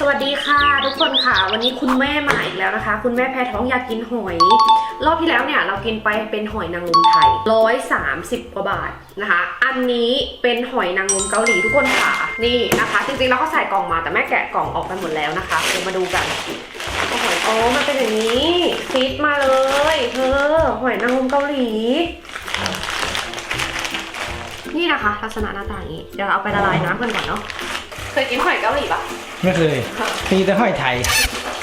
สวัสดีค่ะ ทุกคนค่ะ วันนี้คุณแม่มาอีกแล้วนะคะ คุณแม่แพ้ท้องอยากกินหอย รอบที่แล้วเนี่ยเรากินไปเป็นหอยนางรมไทย130กว่าบาทนะคะ อันนี้เป็นหอยนางรมเกาหลีทุกคนค่ะนี่นะคะ จริงๆแล้วเขาใส่กล่องมาแต่แม่แกะกล่องออกไปหมดแล้วนะคะเดี๋ยวมาดูกันโอ้โหอ๋อมันเป็นอย่างนี้ฟิตมาเลยเธอหอยนางรมเกาหลี นี่นะคะ ลักษณะหน้าตาอย่างนี้เดี๋ยวเราเอาไปละลายน้ำกันก่อนเนาะ เคยกินหอยเกาหลีปะไม่เคยมีแต่หอยไทย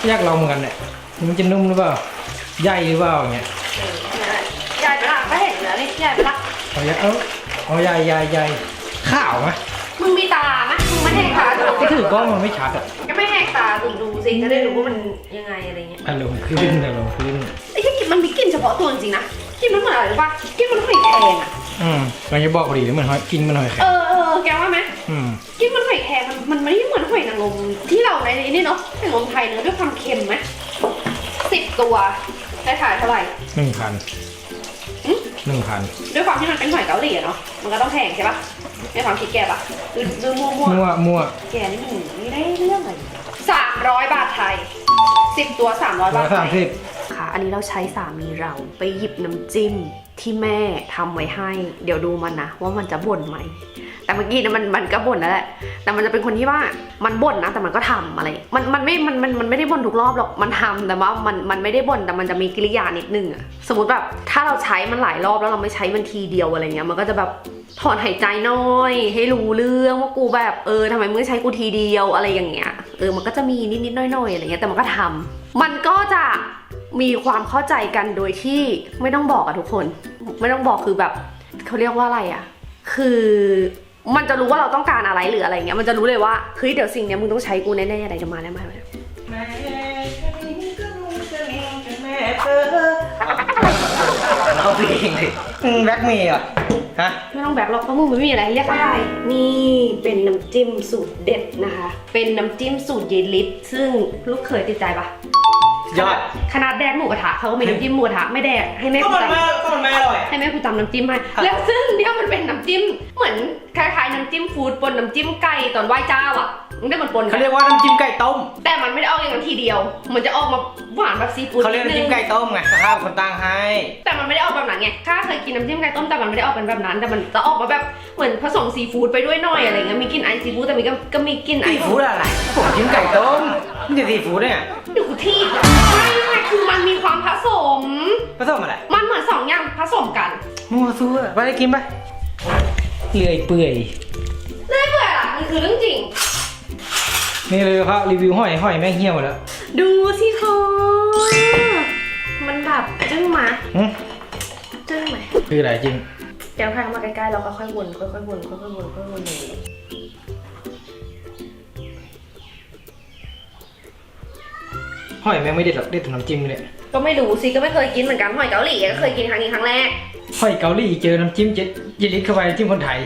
อยากลองเหมือนกันเนี่ยมันจะนุ่มหรือเปล่าใหญ่หรือเปล่าอย่างเงี้ยใหญ่ไปละก็เห็นแล้วนี่ใหญ่ไปละเอาใหญ่เอาเอาใหญ่ใหญ่ใหญ่ข้าวไหมมึงมีตาไหมมึงไม่แหกตาดูก็ถือกล้องมันไม่ชัดอะก็ไม่แหกตาดูดูสิจะได้รู้ว่ามันยังไงอะไรเงี้ยอารมณ์ขึ้นอารมณ์ขึ้นไอ้ที่กินมันมีกลิ่นเฉพาะตัวจริงๆนะกลิ่นมันเหมือนอะไรรู้ปะกลิ่นมันหอยแครงอะอืมเราจะบอกพอดีหรือมันหอยกินมันหอยแข็เองอเออ แกว่าไหมอืมกลิ่นมันหอยแครงมันมันไม่ได้เหมือนหอยนางรมที่เราในนี่เนาะหอยนางรมไทยเนื้อะด้วยความเค็มไหมสิบตัวได้ขายเท่าไหร่หนึ่งพันอืมหนึ่งพันด้วยความที่มันเป็นหอยเกาหลีอะเนาะมันก็ต้องแพงใช่ปะในความคิดแกปะดูดูมั่วๆมั่วมั่วแกนี่หนูไม่ได้เรื่องอะไรสามร้อยบาทไทยสิบตัวสามร้อยร้บาอทยไทสามยสิบค่ะ อันนี้เราใช้สามีเราไปหยิบน้ำจิ้มที่แม่ทำไว้ให้ เดี๋ยวดูมันนะ ว่ามันจะบ่นไหมแต่ เมื่อกี้นะมันมันก็บ่นแล้วแหละแต่มันจะเป็นคนที่ว่ามันบ่นนะ แต่มันก็ทำอะไร มันมันไม่มันมันมันไม่ได้บ่นทุกรอบหรอกมันทำแต่ว่ามันมันไม่ได้บ่นแต่มันจะมีกิริยานิดนึงอะสมมติแบบถ้าเราใช้มันหลายรอบแล้วเราไม่ใช้มันทีเดียวอะไรเงี้ยมันก็จะแบบถอนหายใจน้อย ให้รู้เรื่องว่ากูแบบเออทำไมมึงใช้กูทีเดียวอะไรอย่างเงี้ยเออมันก็จะมีนิดๆหน้อยๆอะไรเงี้ยแต่มันก็ทำมันก็จะมีความเข้าใจกันโดยที่ไม่ต้องบอกอะทุกคน ไม่ต้องบอกคือแบบเขาเรียกว่าอะไรอะคือ มันจะรู้ว่าเราต้องการอะไรหรืออะไรเงี้ย มันจะรู้เลยว่าเฮ้ยเดี๋ยวสิ่งเนี้ยมึงต้องใช้กูแน่ๆอะไรจะมาแล้วมาแล้วแม่ก็มีก็รู้จะเลี้ยงแม่เธอเราเพลงดิแบ็คเมย์อะฮะไม่ต้องแบกหรอกเพราะมึงไม่มีอะไรให้เรียกได้ นี่เป็นน้ำจิ้มสูตรเด็ดนะคะ เป็นน้ำจิ้มสูตรเยลิฟซึ่งลูกเคยติดใจปะ ยอด ขนาดแดกหมูกระทะเขาก็มีน้ำจิ้มหมูกระทะไม่แดกให้แม่ก็กูมันตำแม่ก็มันแม่อร่อย ให้แม่กูตำน้ำจิ้มให้แล้วซึ่งเนี่ยมันเป็นน้ำจิ้มเหมือนคล้ายๆน้ำจิ้มฟู้ดปนน้ำจิ้มไก่ตอนไหว้เจ้าอะมันได้มันปนกัเขานเรียกว่าน้ำจิ้มไก่ต้ม แต่มันไม่ได้ออกอย่างนั้นทีเดียว มันจะออกมาหวานแบบซีฟู้ดเขาเรียกน้ำจิ้มไก่ต้มไงข้าวคนตั้งให้ แต่มันไม่ได้ออกแบบนั้นไงข้าเคยกินน้ำจิ้มไก่ต้มแต่มันไม่ได้ออกเป็นแบบนั้น แต่มันจะออกมาแบบเหมือนผสมซีฟู้ดไปด้วยหน่อยอะไรเงี้ยมีกลิ่นไอซีฟู้ดแต่มีก็ก็มีกลิ่นไอซีฟู้ดอะไรผมจิ้มไก่ต้ม นี่จะซีฟู้ดเนี่ยเดี๋ยวกูที่ไม่ไม่คือมันมีความผสม ผสมอะไรมันเหมือนสองอย่างผสมกันมัวซัวไปได้กินไปเลื่อยเปื่อยเรื่อยเปื่อยล่ะมันคือเรื่องจริง นี่เลยครับรีวิวหอยหอยแม่งเหี่ยวแล้วดูสิเธอมันแบบจึ้งมาหึจึ้งไหมคืออะไรจริงแกวข้างมาใกล้ๆเราก็ค่อยวนค่อยๆวนค่อยๆวนค่อยๆวนอย่างนี้ หอยแม่งไม่เด็ดหรอกเด็ดแต่น้ำจิ้มเลยก็ไม่รู้สิก็ไม่เคยกินเหมือนกันหอยเกาหลีก็เคยกินครั้งนี้ครั้งแรกหอยเกาหลีเจอน้ำจิ้มเจ็ดเจลิตเข้าไปน้ำจิ้มคนไทย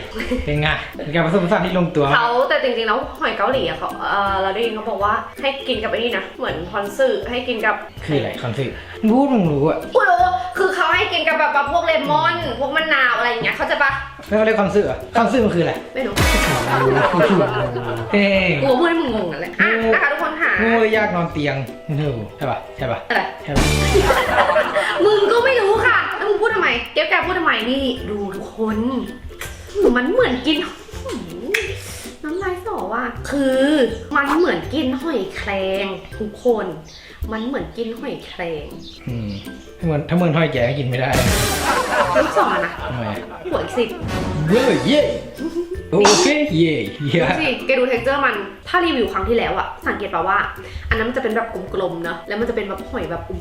เป็นไงเป็นการผสมผสานที่ลงตัวเขาแต่จริงๆแล้วหอยเกาหลีอะเขาเออเราได้ยินเขาบอกว่าให้กินกับไอ้นี่นะเหมือนพอนสึให้กินกับคืออะไรคอนฟิกรู้มึงรู้อะกูรู้ คือเขาให้กินกับแบบพวกเลมอน พวกมะนาวอะไรอย่างเงี้ยเขาใจะปะแล้วเขาเรียกคอนซึอะคอนซึมันคืออะไรไม่รู้เอ้ยกูพูดให้มึงงงนั่นแหละอะนะคะทุกคนค่ะโง่ยากนอนเตียงเออใช่ป่ะใช่ป่ะอะไร ใช่ป่ะมึงก็ไม่รู้ค่ะ แล้วมึงพูดทำไมแก้วแกพูดทำไมนี่ ดูทุกคน มันเหมือนกินหืม น้ำลายสอว่ะคือมันเหมือนกินหอยแครงทุกคน มันเหมือนกินหอยแครงอืมถ้าเหมือนถ้าเหมือนหอยแก่ก็กินไม่ได้ลูกสองอะนะทำไมหัวอีกสิบเย้เย้ โอเค เย่เย่ดูสิแกดูเท็กเจอร์มัน ถ้ารีวิวครั้งที่แล้วอะสังเกตป่าว่า อันนั้นมันจะเป็นแบบกลมๆเนอะแล้วมันจะเป็นแบบหอยแบบอุ้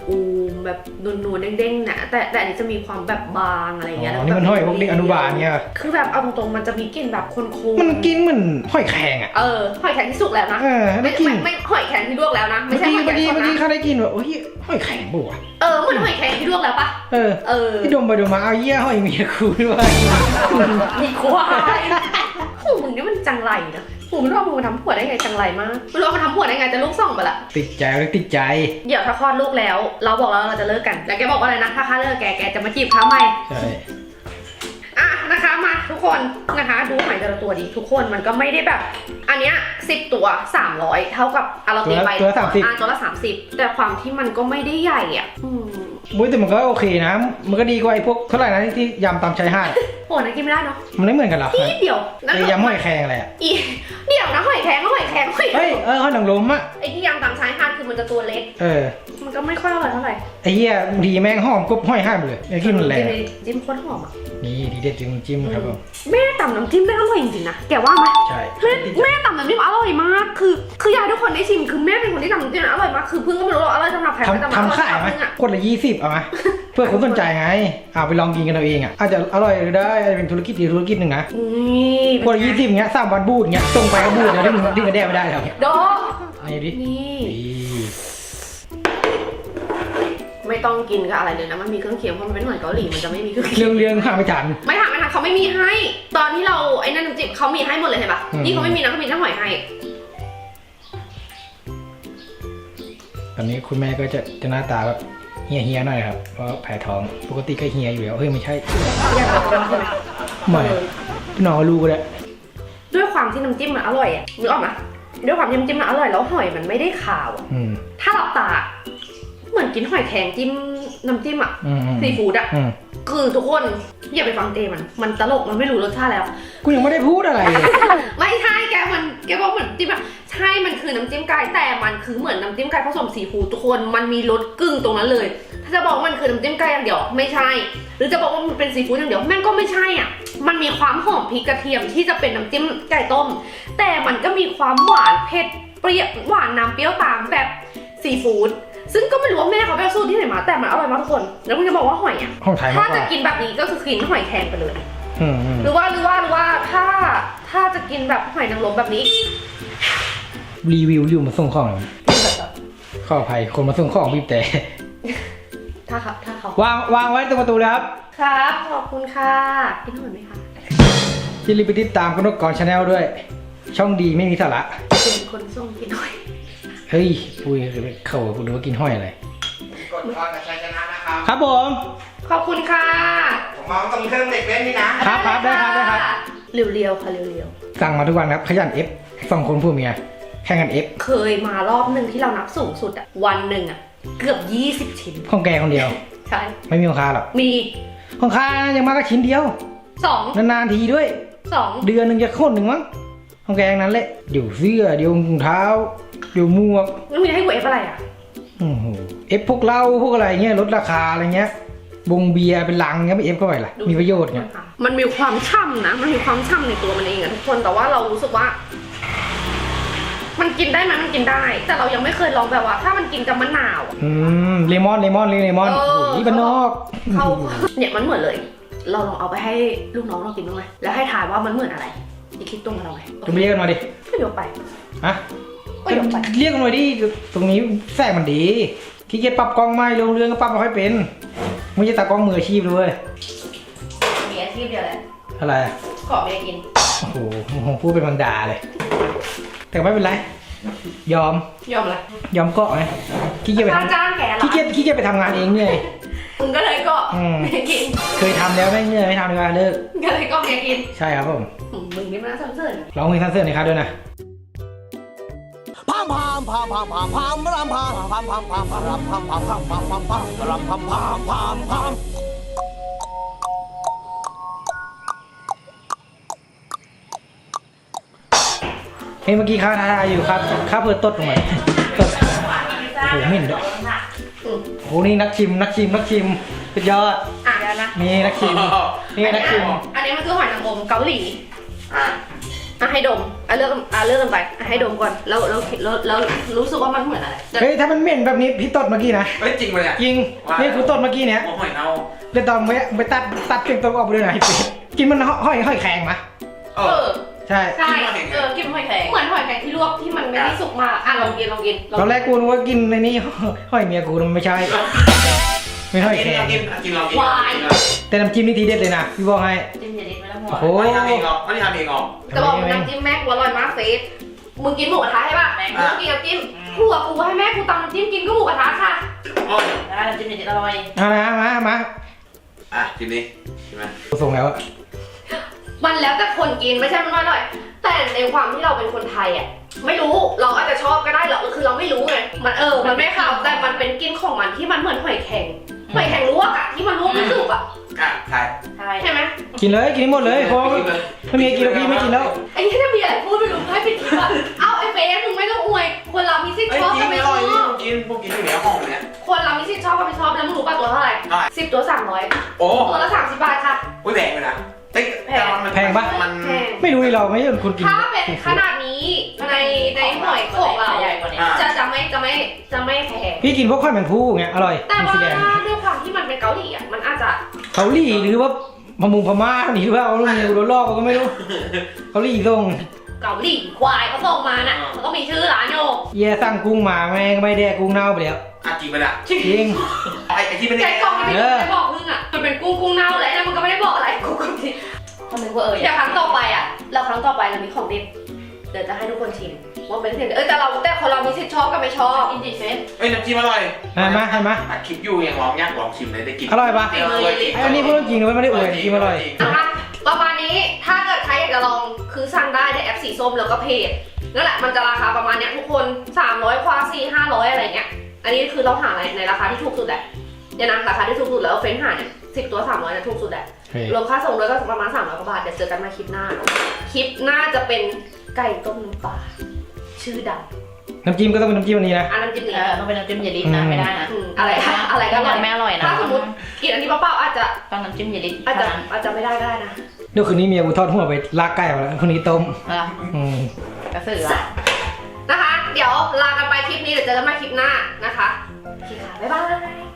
มๆแบบนูนๆเด้งๆนะแต่แต่อันนี้จะมีความแบบบางอะไรอย่างเงี้ยอ๋อแล้วนี่มันหอยพวกเด็กอนุบาลเนี่ยคือแบบเอาตรงๆมันจะมีกลิ่นแบบคนๆมันกินเหมือนหอยแครงอะเออ หอยแครงที่สุกแล้วนะเออได้กินไม่ไม่หอยแครงที่ลวกแล้วนะ ไม่เมื่อใช่กี้หอยแครเมื่องกี้สดเมื่อกี้นะข้าได้กินแบบโอ้ยหอยแครงบัวะเออเหมือนหอยแครงที่ลวกแล้วปะเออ เออที่ดมไปดมมาเอาเยี่ยหอยเมียคูด้วยมีควายโอ้มึงนี่มัน จังไรนะกูไม่รู้ว่ามึงมาทำผัวได้ไงจังไรมากไม่รู้ว่ามาทำผัวได้ไงแต่ลูกส่องไปละติดใจก็ติดใจ เดี๋ยวถ้าคลอดลูกแล้ว เราบอกแล้วเราจะเลิกกัน แล้วแกบอกว่าอะไรนะถ้าข้าเลิกแกแกจะมาจีบข้าใหม่ใช่ อะนะคะ มาทุกคนนะคะ ดูหอยแต่ละตัวดีทุกคนมันก็ไม่ได้แบบ อันเนี้ยสิบตัว300เท่ากับอาราตีไปตัวละตัวละ30อ่าตัวละ30แต่ความที่มันก็ไม่ได้ใหญ่อะอืมมุ้ยแต่มันก็โอเคนะ มันก็ดีกว่าไอ้พวกเท่าไหร่นะที่ยำตามชายหาดโหนะกินไม่ได้เนาะมันไม่เหมือนกันหรอนิดเดียวนะไอ้ยำหอยแครงอะไรอะอีเดี๋ยวนะหอยแครงก็หอยแครงหอยแครเฮ้ยงเออหอยนางรมอะไอ้ที่ยำตามชายหาดคือมันจะตัวเล็ก เออมันก็ไม่ค่อยอร่อยเท่าไหร่ไอ้เหี้ยบางทีแม่งหอมกบห้อยห้ามเลยไอ้ที่มันแรงจิ้มจิ้มโคตรหอมอะนี่ทีเด็ดจริงจิ้มครับผมแม่ตำน้ำจิ้มได้อร่อยจริงๆนะแกว่าไหมใช่แม่แม่ตำน้ำจิ้มอร่อยมาก คือ คืออยากให้ทุกคนได้ชิมคือแม่เป็นคนที่ทำน้ำจิ้มอร่อยมากคือเพิ่งก็ไม่รู้ว่าอร่อยสำหรับใครไม่ทำแต่มันอร่อยทำขายไหมสำหรับเพิ่งอะคนละยี่สิบเอาไหมเพื่อคนสนใจไงเอาไปลองกินกันเอาเองอะอาจจะอร่อยหรือได้อาจจะเป็นธุรกิจดีธุรกิจหนึ่งนะนี่คนละยี่สิบเงี้ยสามวันบูดเงี้ยส่งไปก็บูดเดี๋ยวที่มึงที่มึงแดกไม่ได้แล้วโดอันนี้ดินี่นี่ ไม่ต้องกินกับอะไรเลยนะมันมีเครื่องเคียงเพราะมันเป็นหอยเกาหลีมันจะไม่มีเครื่องเคียงเรื่องเรื่องข้ามไม่ทันไม่ทำไม่ทำเขาไม่มีให้ ตอนที่เราไอ้นั่นน้ำจิ้มเขามีให้หมดเลยเห็นปะอืม นี่เขาไม่มีนะเขามีน้ำหอยให้ตอนนี้คุณแม่ก็จะจะหน้าตาแบบเฮียเฮียๆหน่อยครับเพราะแผลท้องปกติก็เฮียอยู่แล้วเฮ้ยไม่ใช่อยากแบบนั้นใช่ไหมไม่พี่น้องรู้ก็ได้ด้วยความที่น้ำจิ้มมันอร่อยอะนึกออกไหมด้วยความที่น้ำจิ้มมันอร่อยแล้วหอยมันไม่ได้ขาวอะอืมถ้าหลับตาเหมือน กินหอยแครงจิ้มน้ำจิ้มอะอืมอืมซีฟู้ดอะอืมคือทุกคนอย่าไปฟังเจมัน มันตลกมันไม่รู้รสชาติแล้ว กูยังไม่ได้พูดอะไรเลย ไม่ใช่แกมันแกบอกเหมือนจิ้มอะใช่มันคือน้ำจิ้มไก่แต่มันคือเหมือนน้ำจิ้มไก่ผสมซีฟู้ดทุกคนมันมีรสกึ่งตรงนั้นเลย ถ้าจะบอกว่ามันคือน้ำจิ้มไก่อย่างเดียวไม่ใช่ หรือจะบอกว่ามันเป็นซีฟู้ดอย่างเดียวแม่งก็ไม่ใช่อะมันมีความหอมพริกกระเทียมที่จะเป็นน้ำจิ้มไก่ต้ม แต่มันก็มีความหวานเผ็ดเปรี้ยวหวานน้ำเปรี้ยวตามแบบซีฟู้ด ซึ่งก็ไม่รู้ว่าแม่เขาไปเอาสูตรที่ไหนมา แต่มันอร่อยมากทุกคน แล้วมึงจะบอกว่าหอยอะห้องไทยมาถ้ากกจะว่ากินแบบนี้ก็คือกินหอยแครงไปเลย อืมอืมหรือว่าหรือว่าหรือว่าถ้าถ้าจะกินแบบหอยนางรมแบบนี้รีวิวอยู่มาส่งของกินแบบแบบขออภัยคนมาส่งของบีบแต่ถ้าเขาถ้าเขาวางวางไว้ตรงประตูเลยครับครับ ขอบคุณค่ะกินหอยไหมคะที่รีบไปติดตามกนกกรชาแนลด้วย ช่องดีไม่มีสาระเป็นคนส่งกินหอย เฮ้ยปุยเขาคุณดูว่ากินห้อยอะไรกดพรกับชัยชนะนะครับ ครับผม ขอบคุณค่ะ ผมมองตรงเครื่องเด็กเล่นนี่นะ ครับครับได้ครับได้ครับ เรียวๆค่ะเรียวสั่งมาทุกวันครับ ขยันเอฟสองคนผู้เมียแข่งกันเอฟๆ เคยมารอบหนึ่งที่เรานับสูงสุดอะวันหนึ่งอะเกือบ 20 ชิ้น ของแกคนเดียว ใช่ ไม่มีของค้าหรอกมีของค้ายังมากก็ชิ้นเดียว สองนานๆทีด้วย สองเดือนหนึ่งจะโคนหนึ่งมั้ง ของแกทั้งนั้นแหละ เดี๋ยวเสื้อ เดี๋ยวรองเท้า เดี๋ยวหมวกแล้วมีให้กูเอฟอะไรอะโอ้โหเอฟพวกเหล้าพวกอะไรเงี้ยลดราคาอะไรเงี้ยบงเบียร์เป็นลังเงี้ยไปเอฟเข้าไปล่ะ มีประโยชน์เงี้ยมันมีความช่ำนะ มันมีความช่ำในตัวมันเองอะทุกคน แต่ว่าเรารู้สึกว่า มันกินได้ไหมมันกินได้ แต่เรายังไม่เคยลองแบบว่า ถ้ามันกินกับมะนาวอะอืมเลมอนเลมอนเลมอนเอโอ้อโหบ้านนอกเขาเนี่ยมันเหมือนเลย เราลองเอาไปให้ลูกน้องเรากินบ้างไหมแล้วให้ทายว่ามันเหมือนอะไร อย่าคิดตรงกับเราไหมจะไปเรียกกันมาดิก็ยกไป ฮะก็ยกไป เรียกกันมาดิตรงนี้แสงมันดีขี้เกียจปรับกล้องไม่ลงเรื่องก็ปรับไม่ค่อยเป็นไม่ใช่ตากล้องมืออาชีพเลยเว้ยมีอาชีพเดียวแหละอะไรอะขอเมียกิน โอ้โหผมพูดเป็นบางดาเลย แต่ไม่เป็นไร ยอมยอมเลยยอมเกาะไงขี้เกียจไปจ้างทำจ้างแกเหรอขี้เกียจขี้เกียจไปทำงานเองเหนื่อย มึงก็เลยก็อืมเมียกิน เคยทำแล้วไม่เหนื่อยไม่ทำดีกว่าเลิกก็เลยก็เมียกินใช่ครับผมอืมมึงนี่มันน่าสงสารร้องเพลงสั้นๆหน่อยครับด้วยนะพามพามพามพามพามพามรำพามพามพามพามพามรำพามพามพามพามพามพามรำพามพามพามพามเพลงเมื่อกี้ค้าทายอยู่ครับค้าเปิดต้นลงมาตดโอ้โหเหม็นด้วยอืม โอ้โหนี่นักชิมนักชิมนักชิมสุดยอดอะเดี๋ยวนะนี่นักชิมนี่นักชิมอันนี้มันคือหอยนางรมเกาหลีอะอะให้ดมอะเลือกอะเลือกกันไปอะให้ดมก่อนแล้วแล้วแล้วแล้วรู้สึกว่ามันเหมือนอะไรจะเฮ้ยถ้ามันเหม็นแบบนี้พี่ตดเมื่อกี้นะเฮ้ยจริงปะเนี่ยยิงว่านี่คือตดเมื่อกี้เนี้ยหัวหอยเน่าเดี๋ยวตอนไปไปตัดตัดเพียงตัวออกไปด้วยนะไอ้เป็ดกินมันห้อยห้อยแข็งมะเอเอออ ใช่ใช่กินหอยแครงเออกินหอยแครงเหมือนหอยแครงที่ลวกที่มันไม่ได้สุกมากอะลองกินลองกินลงตอนแรกกูนึกว่ากินในนี้ห้อยเมียกูมันไม่ใช่ ไม่ห้อยกินแข็ลองงกินกินลองกินแต่น้ำจิ้มนี่ทีเด็ดเลยนะพี่บอกให้จิ้มเย็นๆไปแล้วพโอ้อโหไม่ทำเองหรอกไม่ได้ทำเองหรอกจะบอกว่าน้ำจิ้มแม่กูอร่อยมากเฟสมึงกินหมูกระทะใช่ป่ะแม่กูกินกับจิ้มหัวกูให้แม่กูตำน้ำจิ้มกินก็หมูกระทะค่ะโอ้ยได้น้ำจิ้มเย็นๆอร่อยเอามามามาอะกินนี่ใช่ไหมกูส่งแล้วอะ มันแล้วแต่คนกินไม่ใช่มันไม่อร่อย แต่ในความที่เราเป็นคนไทยอะไม่รู้เราอาจจะชอบก็ได้หรอกคือเราไม่รู้ไงมันเออ มันไม่ข่าวแต่มันเป็นกลินของมันที่มันเหมือนหอยแข็งหอยแข็งลวกอะที่มันลวกไม่สุกอะอะใช่ใช่ใช่ไหมกินเลยกินให้หมดเลยเพราะกินเลยไม่มีใครกินแล้วพี่ไม่กินแล้วไอ้ที่จะมีอะไรพูดไม่รู้ให้ปิดคลิปอะเอาไอ้เฟสมึงไม่ต้องอวยคนเรามีสิทธิ์เอ้ยชอบกิก็นไม่อชร่ออยนี่บผมกินผมกินอยู่ในห้องเลยเนี่ย คนเรามีสิทธิ์ชอบก็ไม่ชอบแล้วมึงรู้ป่ะตัวเท่าไหร่เท่าไหร่ สิบตัวสามร้อยโอ้ตัวละสามสิบบาทค่ะ อุ้ยแพงเลยนะ เฮ้ยแพงมันแพงปะ มันแพงไม่รู้ดิเราไม่ใช่คนกินถ้าเป็นขนาดนี้ในในหอยของเราใหญ่กว่านี้อะจะจะไม่จะไม่จะไม่แพงพี่กินพวกข้าวแมงผู้ไงอร่อยแต่นิวว่าซีแลนด์ด้วยความที่มันเป็นเกาหลีอะมันอาจจะเกาหลีหรือว่าพมุงพม่าหนีหรือว่าเอาเงินโดนลอกก็ไม่รู้เกาหลีส่งเกาหลีควายเขาส่งมาน่ะมันก็มีชื่อร้านโยเย่สั่งกุ้งมาแม่งไม่แดกกุ้งเน่าไปแล้วอะกินไปละจริง ไอ้ไอ้ที่ไม่ใจได้กล่องมันไม่เอได้อบอกมึงอะมันเป็นกุ้งกุ้งเน่าเลยนะมันก็ไม่ได้บอกอะไรกูก็ที ทำไมกูเอ่ยเดี๋ยวครั้งต่อไปอะ เราครั้งต่อไปเรามีของเด็ดเดี๋ยวจะให้ทุกคนชิมว่าเป็นเด็ดเออแต่เราแต่คนเรามีสิทธิ์ชอบกับไม่ชอบอินดิเฟสเอ้ยน้ำจิ้มอร่อยเห็นไหมเห็นไหมอัดคลิปอยู่ยังลองยากลองชิมเลยได้กินอร่อยปะเออจริงอันนี้พูดจริงนะไม่ได้อวยจริงอร่อยนะคะประมาณนี้ถ้าเกิดใครอยากจะลองคือสั่งได้ในแอปสีส้มแล้วก็เพจนั่นแหละมันจะราคาประมาณเนี้ยทุกคน 300กว่า4 500 อะไรเงี้ยอันนี้คือเราหาในในราคาที่ถูกสุดแหละเนี่ยนะราคาที่ถูกสุดแล้วเฟ้นหาเนี่ยสิบตัว300เนี่ยถูกสุดแหละรวมค่าส่งด้วยก็ประมาณ300กว่าบาท เดี๋ยวเจอกันมาคลิปหน้า คลิปหน้าจะเป็นไก่ต้มน้ำปลาชื่อดังน้ำจิ้มก็ต้องเป็นน้ำจิ้มอันนี้นะ อันน้ำจิ้มเอนี้อต้องเป็นน้ำจิ้มเยลิสนะอืมไม่ได้นะอืมอะไรอะไรก็อร่อยไม่อร่อยนะถ้าสมมติกินอันนี้เปล่าๆอาจจะต้องน้ำจิ้มเยลิสอาจจะเท่านั้นอาจจะไม่ได้ก็ได้นะเดี๋ยวคืนนี้เมียกูทอดหัวไปลากไก่มาแล้วคืนนี้ต้มเอออืมกระสือนะคะ เดี๋ยวลากันไปคลิปนี้เดี๋ยวเจอกันใหม่คลิปหน้านะคะโอเคค่ะบ๊ายบาย